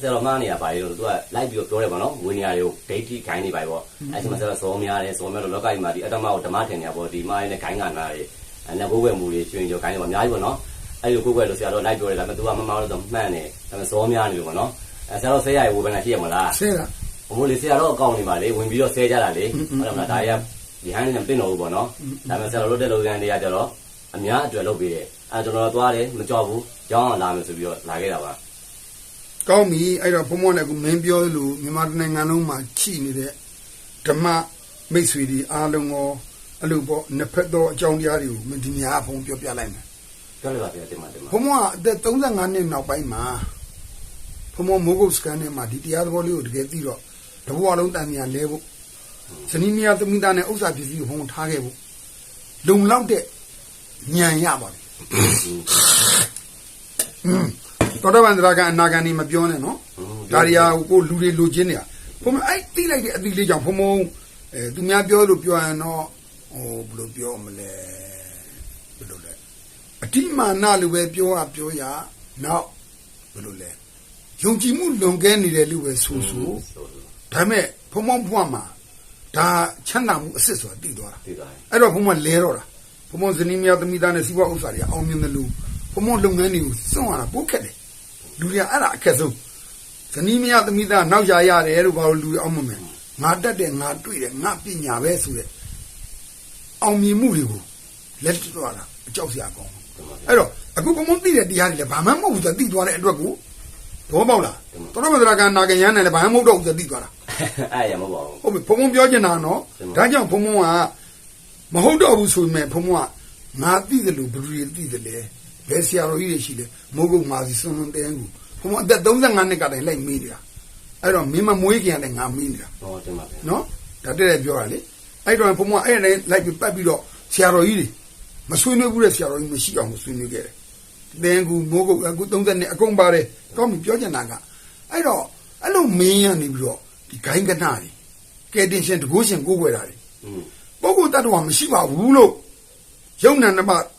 ဆရာတော်မှားနေတာပါလေလို့သူကလိုက်ပြီးတော့ပြောတယ်ပေါ့နော်ဝိနည်းတွေကိုဒိဋ္ဌိခိုင်းနေပါပေါ့အဲ့ဒီမှာဆရာတော်စောများတယ်စောများတော့လောကကြီးမှာဒီအတ္တမကိုဓမ္မထင်နေတာပေါ့ဒီမှားရဲ့ခိုင်းကနာတွေအဲ့နဲ့ဘိုးဘွယ်မူတွေရှင်ကျော်ခိုင်းတယ်ပေါ့အများကြီးပေါ့နော်အဲ့လိုကိုယ်ကွယ်လို့ဆရာတော်လိုက်ပြောတယ်ဒါပေမဲ့သူကမမားလို့တော့မှန်တယ်ဒါပေမဲ့စောများနေလို့ပေါ့နော်အဲ့ဆရာတော်ဆေးရရေဝေဘနာရှိရမလားဆဲတာဘမိုးလေးဆရာတော်အကောင့်နေပါလေဝင်ပြီးတော့ဆဲကြတာလေဟုတ်တယ်မလားဒါရဒီဟန်နဲ့ပြင်တော့ဘူးပေါ့နော်ဒါပေမဲ့ဆရာတော်တို့တဲ့လူကန်တွေကကြတော့အများအတွက်လုပ်ပေးတယ်အဲကျွန်တော်သွားတယ်မကြောက်ဘူးကြောင်းအောင်လာမယ်ဆိုပြီးတော့လာခဲ့တာပါ ကောင်းပြီအဲ့တော့ဘုံဘုံနဲ့ကမင်းပြောလို့မြန်မာနိုင်ငံလုံးမှာချိနေတဲ့ဓမ္မမိတ်ဆွေတွေအားလုံးရောအဲ့လိုပေါ့နှစ်ဖက်သောအကြောင်းတရားတွေကိုမင်းဒီနေရာကဘုံပြောပြလိုက်မယ်ပြောလိုက်ပါဗျာတင်ပါတင်ပါဘုံဘုံကအသက်35နှစ်နောက်ပိုင်းမှာဘုံဘုံမိုးကုတ်စကန်ထဲမှာဒီတရားသဘောလေးကိုတကယ်သိတော့တဘဝလုံးတန်မြာလဲဖို့ဇနီးမယားသမီးသားနဲ့ဥစ္စာပစ္စည်းကိုဘုံထားခဲ့ဖို့လုံလောက်တဲ့ဉာဏ်ရပါပြီ တော်တော်ဗန္ဒရာကအနာဂန်နေမပြောနဲ့နော်ဒါရီယာကိုလူတွေလိုချင်နေတာဘုံမအဲ့တိလိုက်တဲ့အသီးလေးကြောင့်ဘုံဘုံအဲသူများပြောလို့ပြောရင်တော့ဟိုဘယ်လိုပြောမလဲဘယ်လိုလဲအတိမာနလိုပဲပြောရပြောရနောက်ဘယ်လိုလဲယုံကြည်မှုလွန်ကဲနေတယ်လို့ပဲဆိုဆိုဆိုဆိုဒါပေမဲ့ဘုံဘုံဘွားမှာဒါချမ်းသာမှုအစ်စ်ဆိုတာတည်သွားတာသိသွားတယ်အဲ့တော့ဘုံဘလဲတော့တာဘုံဘဇနီးမယားသမီးသားနဲ့စီးပွားဥစ္စာတွေအောင်မြင်တယ်လို့ဘုံဘလုပ်ငန်းတွေကိုစွန့်ရတာပိုခက်တယ် လူတွေကအဲ့ဒါအခက်ဆုံးဇနီးမယားသမီးသားနောက်ရရတယ်လို့ဘာလို့လူအောင်မမယ်ငါတက်တယ်ငါတွေ့တယ်ငါပညာပဲဆိုတဲ့အောင်မြင်မှုတွေကိုလက်တွေ့တာအကြောက်စရာကောင်းတယ်တင်ပါဗျာအဲ့တော့အခုဘုံဘုံသိတဲ့တရားတွေလည်းဘာမှမဟုတ်ဘူးဆိုသိသွားတဲ့အတွက်ကိုတော့ပေါ့လားတော်တော်မဒရာကနာကရန်နဲ့လည်းဘာမှမဟုတ်တော့ဘူးဆိုသိသွားတာအဲ့ရမဟုတ်ပါဘူးဟုတ်ပြီဘုံဘုံပြောချင်တာနော်ဒါကြောင့်ဘုံဘုံကမဟုတ်တော့ဘူးဆိုပေမဲ့ဘုံဘုံကငါသိတယ်လို့ဘယ်လိုသိတယ်လဲ ဘယ်ဆရာတော်ကြီးတွေရှိလဲမိုးကုတ်မာစီစွန်းစွန်းတဲန်းကိုဘုံဘုံအသက်35နှစ်ကတည်းကလိုက်မေးနေတာအဲ့တော့မင်းမမွေးခင်ကလည်းငါမေးနေတာဟောတင်ပါဗျာနော်ဒါတဲ့တဲ့ပြောတာလေအဲ့တော့ဘုံဘုံအဲ့ဒါလည်းလိုက်ပြီးပတ်ပြီးတော့ဆရာတော်ကြီးတွေမဆွေးနွေးဘူးတဲ့ဆရာတော်ကြီးမရှိအောင်ဆွေးနွေးခဲ့တယ်တင်းကူမိုးကုတ်အခု30နှစ်အကုန်ပါတယ်ကောင်းပြီပြောချင်တာကအဲ့တော့အဲ့လိုမင်းရနေပြီးတော့ဒီဂိုင်းကနာတွေကဲတင်ရှင်တကိုးရှင်ကိုးွယ်တာတွေอืมပုဂ္ဂိုလ်တ attva မရှိပါဘူးလို့ယုံနာနှစ်ပါးခဏ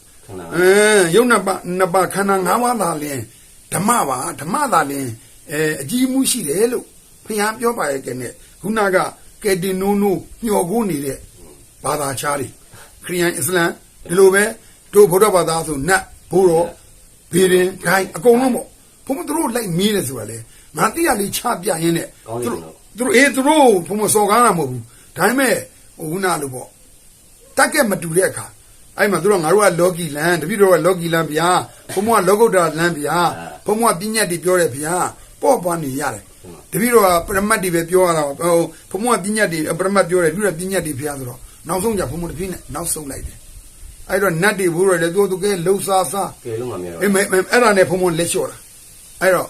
အင်းယုံနာပါနှစ်ပါးခန္ဓာ၅ပါးသာလင်ဓမ္မပါဓမ္မသာလင်အဲအကြီးမှုရှိတယ်လို့ဘုရားပြောပါရဲ့ကဲနဲ့ခုနကကဲတင်နိုးနိုးမျောကိုနေတဲ့ဘာသာခြားတွေခရိယန်အစ္စလမ်ဒီလိုပဲတို့ဗုဒ္ဓဘာသာဆိုနတ်ဘိုးတော်ဘေရင်ဂိုင်းအကုန်လုံးပေါ့ဘုံမတို့လိုက်မီးတယ်ဆိုတာလေငါတိရလေးချပြရင်းနဲ့ကောင်းသူတယ်တို့လို့သူတို့အေးသူတို့ဘုံမစော်ကားတာမဟုတ်ဘူးဒါပေမဲ့ဟိုခုနလိုပေါ့တက်ကက်မတူတဲ့အခါ အဲ့မှာသူတို့ငါတို့ကလောကီလန်တပည့်တော်ကလောကီလန်ဗျာဘုံမကလောကုတ္တရာလန်ဗျာဘုံမကပညာတိပြောတယ်ဗျာပေါ့ပွားနေရတယ်တပည့်တော်ကပရမတ်တိပဲပြောရတာဟိုဘုံမကပညာတိပရမတ်ပြောတယ်ပြီးတော့ပညာတိဗျာဆိုတော့နောက်ဆုံးကြဘုံမတပည့်နဲ့နောက်ဆုံးလိုက်တယ်အဲ့တော့နတ်တွေဘိုးတော်လည်းသူတို့ကဲလှုပ်ရှားစားကဲလုံးမမြင်တော့အေးမဲမဲအဲ့ဒါနဲ့ဖုံဖုံလက်လျှော့တာအဲ့တော့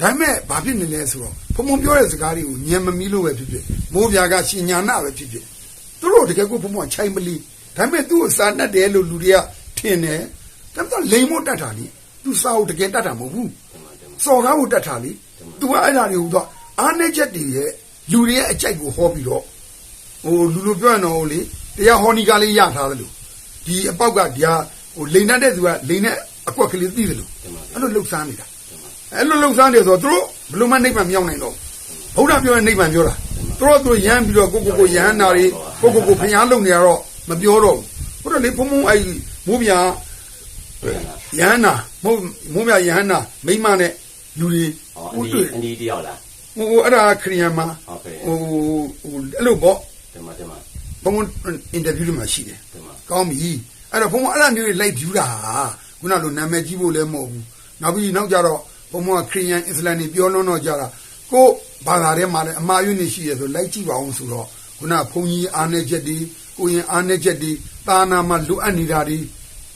ဒါပေမဲ့ဘာဖြစ်နေလဲဆိုတော့ဖုံဖုံပြောတဲ့စကားတွေကိုညံမမီလို့ပဲဖြစ်ဖြစ်မိုးပြာကရှင်ညာနာပဲဖြစ်ဖြစ်သူတို့တကယ်ကိုဖုံဖုံချိုင်မလီ ဒါပေမဲ့သူ့ကိုစာတတ်တယ်လို့လူတွေကထင်တယ်ဒါပေမဲ့လိန်မို့တတ်တာလေသူစာကိုတကယ်တတ်တာမဟုတ်ဘူးတင်ပါတင်ပါစော်ကားဖို့တတ်တာလေသူကအဲ့ဒါတွေကိုတော့အားနေချက်တွေရဲ့လူတွေရဲ့အကြိုက်ကိုဟောပြီးတော့ဟိုလူလူပြောရင်တော့ဟိုလေတရားဟောနီကလေးရထားတယ်လို့ဒီအပေါက်ကဒီဟာဟိုလိန်တတ်တဲ့သူကလိန်နဲ့အကွက်ကလေးသိတယ်လို့တင်ပါအဲ့လိုလှုပ်ရှားနေတာအဲ့လိုလှုပ်ရှားနေဆိုတော့သူတို့ဘယ်လိုမှနိဗ္ဗာန်မရောက်နိုင်တော့ဘူးဘုရားပြောရင်နိဗ္ဗာန်ပြောတာသူတို့သူရမ်းပြီးတော့ကိုကိုကိုရဟန္တာတွေကိုကိုကိုဖျားလုံနေရတော့ မပြောတော့ဘူးဘုရားလေဖုံဖုံအဲ့မိုးပြာပြန်လာယဟန္တာမိုးမိုးပြာယဟန္တာမိမနဲ့လူတွေဟောအဟိုန်ဒီတွေ့အန်ဒီတယောက်လားဟိုဟိုအဲ့ဒါခရီးယန်မှာဟုတ်ကဲ့ဟိုဟိုအဲ့လိုပေါ့တင်ပါတင်ပါဘုံအင်တာဗျူးတွေမှာရှိတယ်တင်ပါကောင်းပြီအဲ့တော့ဘုံအဲ့ဒါမျိုးတွေလိုက်ဖြူတာဟာခုနလိုနာမည်ကြီးဖို့လည်းမဟုတ်ဘူးနောက်ပြီးနောက်ကြတော့ဘုံကခရီးယန်အစ္စလာမ်တွေပြောလုံးတော့ကြတာကိုဘာသာထဲမှာလည်းအမှားယွင်းနေရှိရဆိုလိုက်ကြည့်ပါအောင်ဆိုတော့ခုနဘုံကြီးအားနေချက်တွေ ကိုရင်အားနေချက်တွေတာနာမှာလိုအပ်နေတာတွေ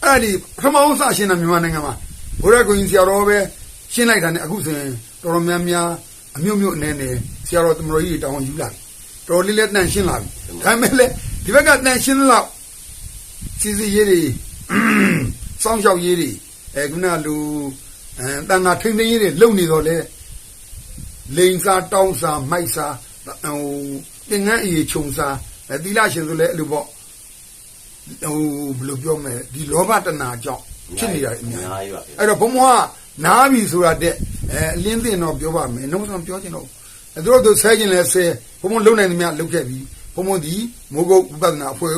အဲ့ဒီပထမအောင်စရှင်းတာမြန်မာနိုင်ငံမှာဘုရားကိုရင်ဆရာတော်ပဲရှင်းလိုက်တာနဲ့အခုဆိုရင်တော်တော်များများအမျိုးမျိုးအနေနဲ့ဆရာတော်တမတော်ကြီးတွေတောင်းယူလာပြီတော်လေးလည်းတန်ရှင်းလာပြီဒါပေမဲ့လည်းဒီဘက်ကတန်ရှင်းလောက်စီစီရေးတွေစောင်းရှောက်ရေးတွေအဲခုနလူအဲတန်ငါထိမ့်သိမ်းရေးတွေလုံနေတော့လေလိန်စာတောင်းစာမိုက်စာဟိုတင်ငန်းအေခြုံစာ အဲသီလရှင်ဆိုလဲအဲ့လိုပေါ့ဟိုဘယ်လိုပြောမလဲဒီလောဘတဏှာကြောင့်ဖြစ်နေတာအများကြီးအများကြီးပါဗျာအဲ့တော့ဘုံဘွားနားပြီဆိုတာတဲ့အဲအဲအလင်းတင်တော့ပြောပါမယ်နှုတ်ဆောင်ပြောချင်တော့အဲသူတို့သူဆဲခြင်းလဲဆဲဘုံဘုံလုံနိုင်သမျှလုတ်ခဲ့ပြီးဘုံဘုံဒီမိုးကုတ်ဥပဒနာအဖွဲ့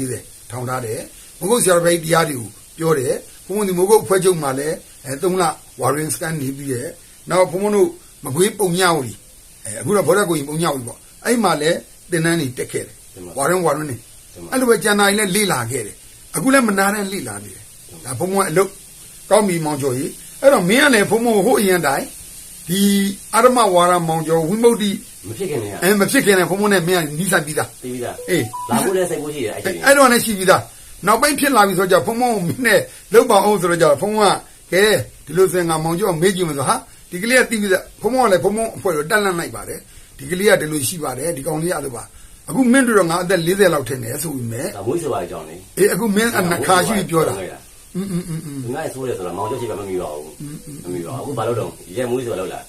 940ထောင်ထားတယ်မိုးကုတ်ဆရာတော်ဘိုင်တရားတွေကိုပြောတယ်ဘုံဘုံဒီမိုးကုတ်အဖွဲ့ချုပ်မှာလည်းအဲ3လဝါရင်စကန်နေပြီးရဲ့နောက်ဘုံဘုံတို့မကွေးပုံညဝီအဲအခုတော့ဘောရကိုရင်ပုံညဝီပေါ့အဲ့မှာလည်းတင်နန်းနေတက်ခဲ့တယ် ဝါရင်ဝါရင်နေအဲ့လိုပဲကျန်တာကြီးလည်းလေ့လာခဲ့တယ်အခုလည်းမနာတဲ့လေ့လာနေတယ်ဒါဘုံဘုံအလုပ်ကောင်းပြီမောင်ကျော်ကြီးအဲ့တော့မင်းကလည်းဘုံဘုံဟိုအရင်တိုင်းဒီအာရမဝါရမောင်ကျော်ဝိမု ക്തി မဖြစ်ခင်နေရအဲမဖြစ်ခင်နဲ့ဘုံဘုံနဲ့မင်းကနီးစပ်ပြီးသားပြီးပြီးသားအေးလာဖို့လည်းစိတ်ကိုရှိတယ်အဲ့ဒီအဲ့တော့လည်းရှိပြီးသားနောက်ပိုင်းဖြစ်လာပြီဆိုတော့ဘုံဘုံနဲ့လောက်ပါအောင်ဆိုတော့ကြဘုံဘုံကကဲဒီလိုစင်ငါမောင်ကျော်မေးကြည့်မဆိုဟာဒီကလေးကတီးပြီးသားဘုံဘုံကလည်းဘုံဘုံအဖွဲ့ကိုတက်လန့်လိုက်ပါတယ်ဒီကလေးကဒီလိုရှိပါတယ်ဒီကောင်လေးကလို့ပါ အခုမင်းတို့တော့ငါအသက်40လောက်ထင်တယ်ဆိုပြီးမဲ့ ဒါမွေးဆိုပါအကြောင်းလေ အေးအခုမင်းအနခါရှိပြီးပြောတာอืมอืมอืมอืม ဒီငါ့ဆိုရဲဆိုတော့မောင်ကျော်ရှိပါမမီပါဘူးမမီပါဘူးအခုဘာလို့တော့ရဲမွေးဆိုလောက်လာ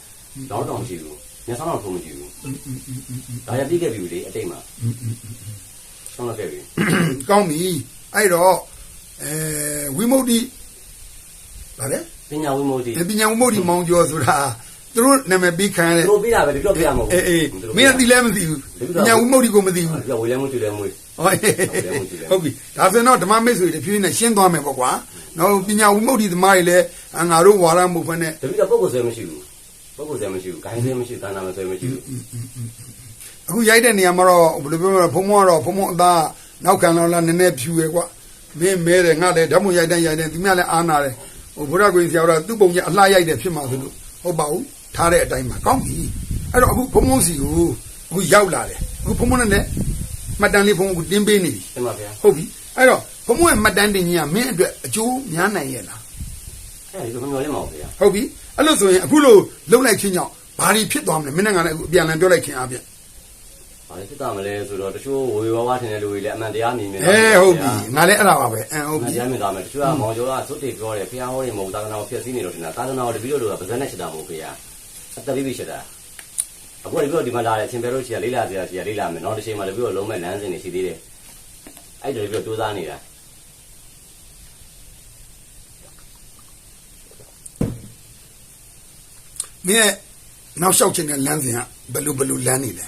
တောင်းတောင်းမရှိဘူးညဆောင်တော့ထုံးမရှိဘူးဒါရပြီးခဲ့ပြီလေအတိတ်မှာဆောင်းလောက်ခဲ့ပြီ ကောင်းပြီအဲ့တော့အဲဝိမု ക്തി ဗါလဲ ပညာဝိမု ക്തി ပညာဝိမု ക്തി မောင်ကျော်ဆိုတာ သူတို့နာမည်ပေးခံရတဲ့သူတို့ပေးတာပဲဒီလိုပေးရမှာပေါ့အေးအေးမင်းကတီလဲမသိဘူးညာဦးမဟုတ်ဒီကိုမသိဘူးပြောဝေလဲမသိလဲမွေးဟုတ်ပြီဒါဆိုရင်တော့ဓမ္မမိတ်ဆွေတဖြည်းနဲ့ရှင်းသွားမယ်ပေါ့ကွာနော်ပညာဝိမု ക്തി သမားတွေလည်းငါတို့ဝါရမဟုတ်ဖက်နဲ့တပည့်တော်ပုဂ္ဂိုလ်ဆွဲမရှိဘူးပုဂ္ဂိုလ်ဆွဲမရှိဘူးဂိုင်းဆွဲမရှိဘူးသာနာမဆွဲမရှိဘူးအခုရိုက်တဲ့နေရာမှာတော့ဘယ်လိုပြောမလဲဘုံဘွားတော့ဘုံဘွားအသားနောက်ခံတော့လားနည်းနည်းဖြူရယ်ကွာမင်းမဲတယ်ငါလည်းဓမ္မရိုက်တိုင်းရိုက်တိုင်းသူများလည်းအားနာတယ်ဟိုဘုရားကိုယ်ဆရာတော်သူ့ပုံကြီးအလှရိုက်တယ်ဖြစ်မှာဆိုလို့ဟုတ်ပါဘူး ထားတဲ့အတိုင်းမှာကောင်းပြီအဲ့တော့အခုဖုံဖုံစီကိုအခုရောက်လာတယ်အခုဖုံဖုံနဲ့လည်းမှတ်တမ်းလေးဖုံဖုံကိုတင်းပေးနေပြီတင်ပါဗျာဟုတ်ပြီအဲ့တော့ဖုံဖုံရဲ့မှတ်တမ်းတင်ကြီးကမင်းအတွက်အကျိုးများနိုင်ရဲ့လားအဲ့ဒီလိုမျိုးလေးမဟုတ်ဗျာဟုတ်ပြီအဲ့လို့ဆိုရင်အခုလို့လုံလိုက်ချင်းကြောင့်ဘာတွေဖြစ်သွားမလဲမင်းနဲ့ငါလည်းအခုအပြန်လန်ပြောလိုက်ချင်းအပြင်ဘာလဲဖြစ်တာမလဲဆိုတော့တချို့ဝေဝါးဝါထင်တဲ့လူတွေလည်းအမှန်တရားမြင်မြင်အဲဟုတ်ပြီငါလည်းအဲ့ဒါပါပဲအမ်ဟုတ်မှပြီန်တရားမြင်သွားမယ်တချို့ကမောင်ကျော်ကသုတ်တေပြောတယ်ဖះဟောတယ်မဟုတ်သာသနာကိုဖျက်ဆီးနေလို့တင်တာသာသနာကိုတပည့်တော်တို့ကပါဇက်နဲ့ရှစ်တာမဟုတ်ခ င်ဗျာအတပိပိရှစ်တာအခုတပည့်တော်ဒီမှာလာတယ်ချင်းပဲလို့ရှိရလေးလာစရာရှိရလေးလာမယ်နောက်တစ်ချိန်မှာတပည့်တော်လုံးမဲ့လမ်းစဉ်တွေရှိသေးတယ်အဲ့ဒါတပည့်တော်စူးစမ်းနေတာမင်းရဲ့နောက်လျှောက်ခြင်းတဲ့လမ်းစဉ်ကဘယ်လိုဘယ်လိုလမ်းနေလဲ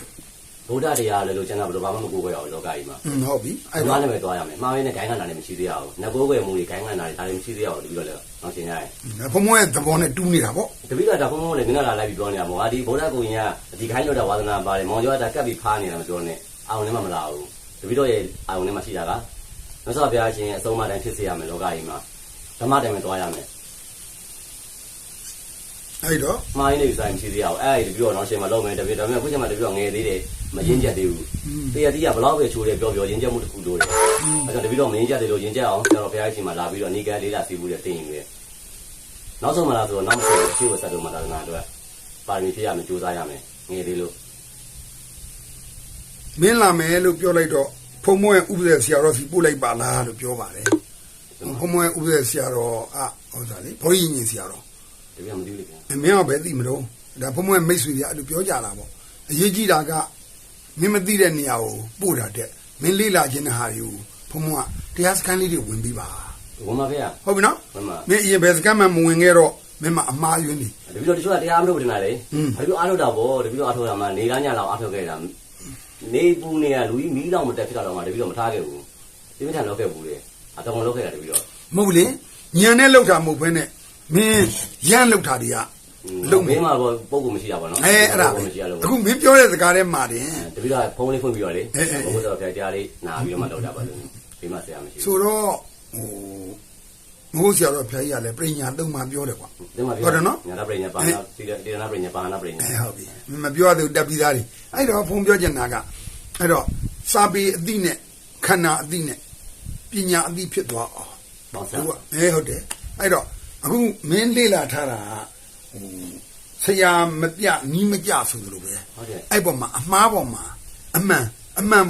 ဗုဒ္ဓတရားလည်းလို့ကျွန်တော်ဘယ်လိုမှမကိုးခွဲအောင်လောကကြီးမှာอืมဟုတ်ပြီအဲ့အဲ့ဒါတော့လည်းပဲသွားရမယ်မှားရင်းနဲ့ဂိုင်းခန္ဓာလည်းမရှိသေးရအောင်ငကိုးခွဲမှုတွေဂိုင်းခန္ဓာတွေဒါလည်းမရှိသေးရအောင်တပည့်တော်လည်းနောက်ရှင်းရတယ်ဖုံဖုံရဲ့သဘောနဲ့တူးနေတာပေါ့ တပည့်တော်ဒါဖုံဖုံလည်းမင်းလာလိုက်ပြီးပြောနေတာပေါ့ဟာဒီဗုဒ္ဓကိုရင်ကဒီခိုင်းလို့တာဝါသနာပါတယ်မောင်ကျော်ကဒါကပ်ပြီးဖားနေတာမပြောနဲ့အောင်လည်းမမလာဘူးတပည့်တော်ရဲ့အောင်လည်းမရှိတာကမဆော့ဘုရားရှင်ရဲ့အဆုံးအမတိုင်းဖြစ်စေရမယ်လောကကြီးမှာဓမ္မတိုင်းပဲသွားရမယ်အဲ့တော့မှားရင်းတွေဆိုင်မရှိသေးရအောင်အဲ့ဒီတပည့်တော်နောက်ရှင်မှာလုံးမယ်တပည့်တော်မြတ်ခုချိန်မှာတပည့်တော်ငယ်သေးတယ်မရင်းချက်သေးဘူးတရားတိကဘလောက်ပဲချိုးတယ်ပြောပြောရင်းချက်မှုတစ်ခုလို့တယ်အဲ့တော့တပည့်တော်မရင်းချက်တယ်လို့ရင်းချက်အောင်ကျွန်တော်ဘုရားရှင်မှာလာပြီးတော့နေကလေးလာစီဘူးတဲ့တင်ရင်ပဲ နောက်ဆုံးမှလာဆိုတော့နောက်မရှိဘူးရှိဝဆက်တော့မှသာသနာအတွက်ပါရမီဖြစ်ရမယ်ကြိုးစားရမယ်ငယ်သေးလို့မင်းလာမယ်လို့ပြောလိုက်တော့ဖုံဖုံရဲ့ဥပဒေဆရာတော်စီပို့လိုက်ပါလားလို့ပြောပါတယ်ဖုံဖုံရဲ့ဥပဒေဆရာတော်အဟောစားလေဘောကြီးညင်ဆရာတော်တပည့်မသိဘူးလေဗျာအမင်းကပဲသိမလို့ဒါဖုံဖုံရဲ့မိတ်ဆွေတွေအဲ့လိုပြောကြတာပေါ့အရေးကြီးတာကမင်းမသိတဲ့နေရာကိုပို့တာတဲ့မင်းလေးလာခြင်းတဲ့ဟာတွေကိုဖုံဖုံကတရားစခန်းလေးတွေဝင်ပြီးပါ ဘုံမဖေရဟုတ်ပြီနော်ဘုံမမင်းအရင်ဘယ်စကမ်းမှမဝင်ခဲ့တော့မင်းမအမားယွန်းနေတပည့်တော်တချို့ကတရားမလို့တင်တာလေอืมတပည့်တော်အားထုတ်တာပေါ့တပည့်တော်အားထုတ်တာမှနေကညလောက်အားထုတ်ခဲ့တာနေပူနေရလူကြီးမီးလောက်မတက်ဖြစ်တာတော့မှတပည့်တော်မထားခဲ့ဘူးဒီမထန်လောက်ခဲ့ဘူးလေအတော်လောက်ခဲ့တာတပည့်တော်မဟုတ်ဘူးလေညံနဲ့လောက်တာမဟုတ်ဘဲနဲ့မင်းရမ်းလောက်တာတွေကလုံမင်းမှာပေါ့ပုံကူမရှိတာပေါ့နော်အဲအဲ့ဒါပဲမရှိရလို့အခုမင်းပြောတဲ့စကားထဲမှာတင်တပည့်တော်ဖုန်းလေးဖွင့်ပြီးတော့လေအဲအဲအဲဘုရားတော်ဖျားကြားလေးနာပြီးတော့မှလောက်တာပါလို့ဒီမှာဆရာမရှိဘူးဆိုတော့ ဟိုမဟုတ်ဆရာတော်ဖျားကြီးကလည်းပြညာသုံးမှပြောတယ်ကွာဒီမှာဟုတ်တယ်နော်ညာတာပြညာပါနာဒီဒီနာပြညာပါနာပြညာအဲဟုတ်ပြီမပြောရသေးဘူးတက်ပြီးသားတွေအဲ့တော့ဖုံပြောချင်တာကအဲ့တော့စာပေအသိနဲ့ခန္ဓာအသိနဲ့ပညာအသိဖြစ်သွားအောင်ပေါင်းစသူပ်ကအဲဟုတ်တယ်အဲ့တော့အခုမင်းလေ့လာထားတာကဟိုဆရာမပြနီးမကြဆိုသလိုပဲဟုတ်တယ်အဲ့ပေါ်မှာအမှားပေါ်မှာအမှန်အမှန်ပေါ်